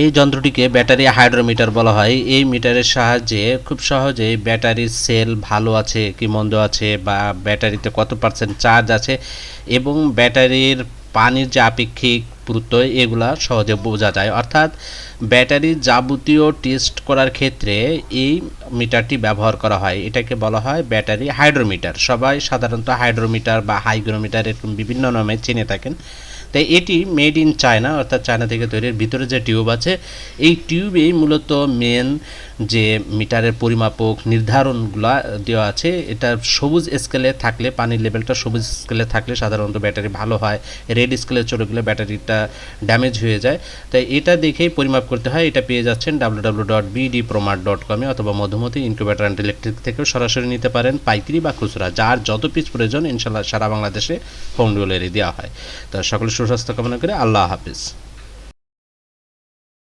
এই যন্ত্রটিকে battery hydrometer বলা হয়। এই মিটারের সাহায্যে খুব সহজেই ব্যাটারির সেল ভালো আছে কি মন্দ আছে বা ব্যাটারিতে কত পার্সেন্ট চার্জ আছে এবং ব্যাটারির পানির যে আপেক্ষিক পুরুত্ব এগুলা সহজে বোঝা যায়। অর্থাৎ ব্যাটারির যাবতীয় টেস্ট করার ক্ষেত্রে এই মিটারটি ব্যবহার করা হয়। এটাকে বলা হয় ব্যাটারি হাইড্রোমিটার। সবাই সাধারণত হাইড্রোমিটার বা হাইগ্রোমিটার এরকম বিভিন্ন নামে চিনে থাকেন। তাই এটি মেড ইন চায়না অর্থাৎ চায়না থেকে তৈরির ভিতরে যে টিউব আছে, এই টিউবেই মূলত মেন যে মিটারের পরিমাপক নির্ধারণগুলো দেওয়া আছে। এটা সবুজ স্কেলে থাকলে, পানির লেভেলটা সবুজ স্কেলে থাকলে সাধারণত ব্যাটারি ভালো হয়। রেড স্কেলে চলে গেলে ব্যাটারিটা ড্যামেজ হয়ে যায়। তাই এটা দেখেই পরিমাপ করতে হয়। এটা পেয়ে যাচ্ছেন ডাব্লু ডাব্লু ডট বিডি প্রোমার ডট কমে অথবা মধুমতি ইনকিউবেটার অ্যান্ড ইলেকট্রিক থেকেও সরাসরি নিতে পারেন, পাইকারি বা খুচরা। যার যত পিস প্রয়োজন ইনশাল্লাহ সারা বাংলাদেশে হোম ডেলিভারি দেওয়া হয়। তো সকলে সুস্বাস্থ্য কামনা করে আল্লাহ হাফিজ।